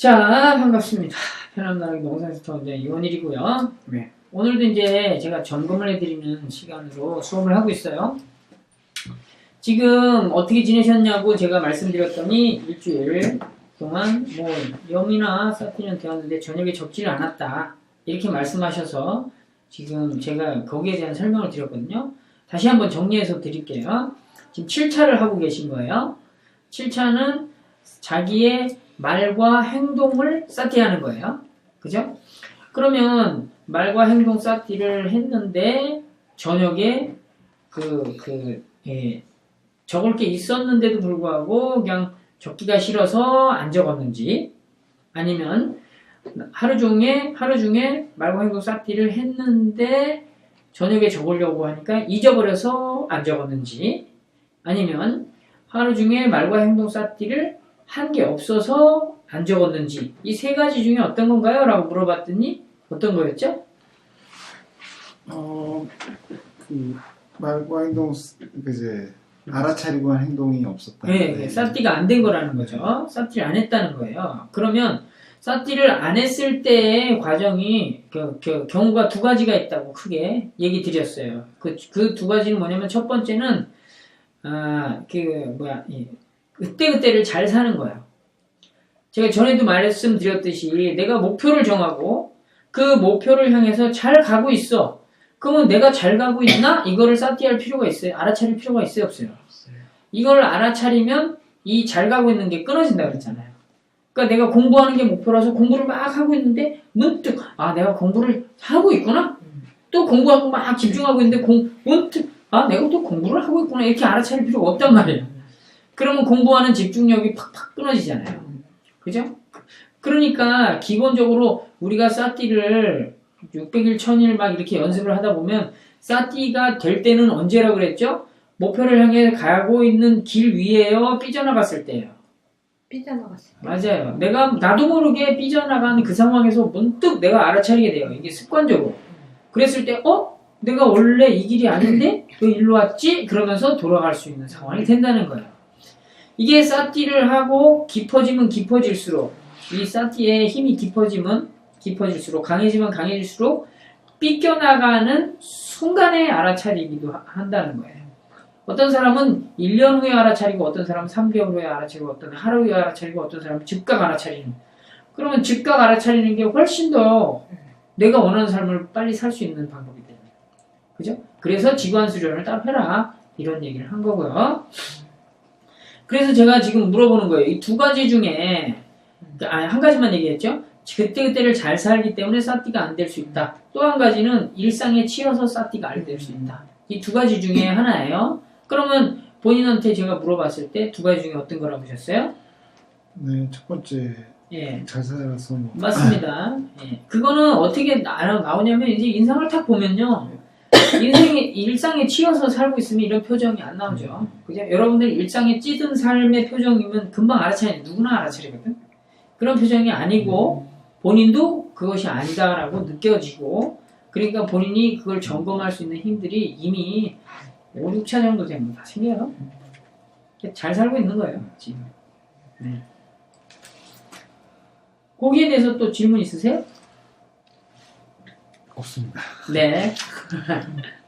자, 반갑습니다. 편안나라기 농산스토어 이제 이원일이고요. 네. 오늘도 이제 제가 점검을 해드리는 시간으로 수업을 하고 있어요. 지금 어떻게 지내셨냐고 제가 말씀드렸더니 일주일 동안 뭐 영이나 사티는 되었는데 저녁에 적지를 않았다. 이렇게 말씀하셔서 지금 제가 거기에 대한 설명을 드렸거든요. 다시 한번 정리해서 드릴게요. 지금 7차를 하고 계신 거예요. 7차는 자기의 말과 행동을 사티하는 거예요. 그죠? 그러면 말과 행동 사티를 했는데 저녁에 그, 그, 예, 적을 게 있었는데도 불구하고 그냥 적기가 싫어서 안 적었는지 아니면 하루 중에, 하루 중에 말과 행동 사티를 했는데 저녁에 적으려고 하니까 잊어버려서 안 적었는지 아니면 하루 중에 말과 행동 사티를 한 게 없어서 안 적었는지 이 세 가지 중에 어떤 건가요? 라고 물어봤더니 어떤 거였죠? 어, 그 말과 행동 그 이제 알아차리고 한 행동이 없었다. 네, 네, 사티가 안 된 거라는 거죠. 사티를 안 했다는 거예요. 그러면 사티를 안 했을 때의 과정이 그, 그 경우가 두 가지가 있다고 크게 얘기 드렸어요. 그 그 두 가지는 뭐냐면 첫 번째는 아, 그 뭐야, 이 그때 그때를 잘 사는 거예요. 제가 전에도 말씀드렸듯이 내가 목표를 정하고 그 목표를 향해서 잘 가고 있어. 그러면 내가 잘 가고 있나? 이거를 사티할 필요가 있어요. 알아차릴 필요가 있어요, 없어요? 이걸 알아차리면 이 잘 가고 있는 게 끊어진다 그랬잖아요. 그러니까 내가 공부하는 게 목표라서 공부를 막 하고 있는데 문득 아 내가 공부를 하고 있구나. 또 공부하고 막 집중하고 있는데 공 문득 아 내가 또 공부를 하고 있구나 이렇게 알아차릴 필요가 없단 말이에요. 그러면 공부하는 집중력이 팍팍 끊어지잖아요. 그죠? 그러니까 기본적으로 우리가 사티를 600일, 1000일 막 이렇게 연습을 하다 보면 사티가 될 때는 언제라고 그랬죠? 목표를 향해 가고 있는 길 위에요, 삐져나갔을 때예요. 삐져나갔어요. 맞아요. 내가 나도 모르게 삐져나가는 그 상황에서 문득 내가 알아차리게 돼요. 이게 습관적으로. 그랬을 때, 어? 내가 원래 이 길이 아닌데 왜 일로 왔지? 그러면서 돌아갈 수 있는 상황이 된다는 거예요. 이게 사티를 하고 깊어지면 깊어질수록 이 사티의 힘이 깊어지면 깊어질수록 강해지면 강해질수록 삐껴나가는 순간에 알아차리기도 하- 한다는 거예요. 어떤 사람은 1년 후에 알아차리고 어떤 사람은 3개월 후에 알아차리고 어떤 하루 후에 알아차리고 어떤 사람은 즉각 알아차리는 그러면 즉각 알아차리는 게 훨씬 더 내가 원하는 삶을 빨리 살 수 있는 방법이 거예요. 그죠? 그래서 지구한 수련을 따로 해라 이런 얘기를 한 거고요. 그래서 제가 지금 물어보는 거예요. 이 두 가지 중에 아니 한 가지만 얘기했죠. 그때그때를 잘 살기 때문에 사티가 안 될 수 있다. 또 한 가지는 일상에 치여서 사티가 안 될 수 있다. 이 두 가지 중에 하나예요. 그러면 본인한테 제가 물어봤을 때 두 가지 중에 어떤 거라고 하셨어요? 네, 첫 번째 예. 잘 살아서 뭐 맞습니다. 예. 그거는 어떻게 나, 나오냐면 이제 인상을 탁 보면요. 인생에 일상에 치여서 살고 있으면 이런 표정이 안 나오죠. 그죠? 여러분들 일상에 찌든 삶의 표정이면 금방 알아차리 누구나 알아차리거든. 그런 표정이 아니고 본인도 그것이 아니다라고 느껴지고 그러니까 본인이 그걸 점검할 수 있는 힘들이 이미 5, 6차 정도 되면 다 생겨요. 잘 살고 있는 거예요, 지금. 네. 거기에 대해서 또 질문 있으세요? 없습니다. 네.